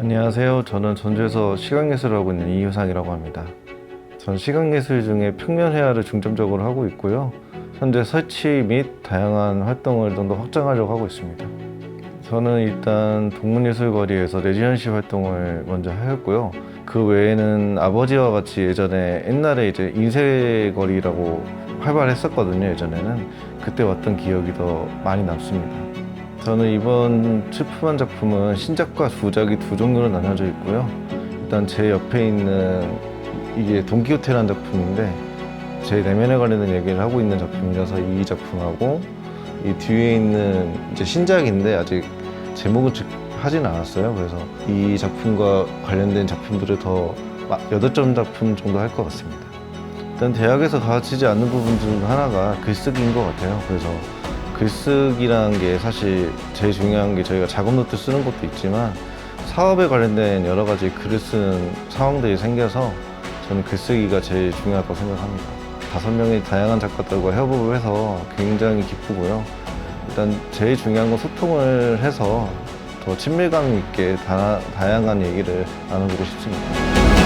안녕하세요. 저는 전주에서 시각예술을 하고 있는 이효상이라고 합니다. 전 시각예술 중에 평면 회화를 중점적으로 하고 있고요. 현재 설치 및 다양한 활동을 좀 더 확장하려고 하고 있습니다. 저는 일단 동문예술거리에서 레지던시 활동을 먼저 하였고요. 그 외에는 아버지와 같이 예전에 옛날에 이제 인쇄거리라고 활발했었거든요. 예전에는 그때 왔던 기억이 더 많이 남습니다. 저는 이번 출품한 작품은 신작과 부작이 두 종류로 나눠져 있고요. 일단 제 옆에 있는 이게 돈키호테라는 작품인데 제 내면에 관련된 얘기를 하고 있는 작품이라서 이 작품하고 이 뒤에 있는 이제 신작인데 아직 제목은 즉 하진 않았어요. 그래서 이 작품과 관련된 작품들을 더 여덟 점 작품 정도 할 것 같습니다. 일단 대학에서 가르치지 않는 부분 중 하나가 글쓰기인 것 같아요. 그래서 글쓰기라는 게 사실 제일 중요한 게 저희가 작업 노트 쓰는 것도 있지만 사업에 관련된 여러 가지 글을 쓰는 상황들이 생겨서 저는 글쓰기가 제일 중요하다고 생각합니다. 다섯 명의 다양한 작가들과 협업을 해서 굉장히 기쁘고요. 일단 제일 중요한 건 소통을 해서 더 친밀감 있게 다, 다양한 얘기를 나눠보고 싶습니다.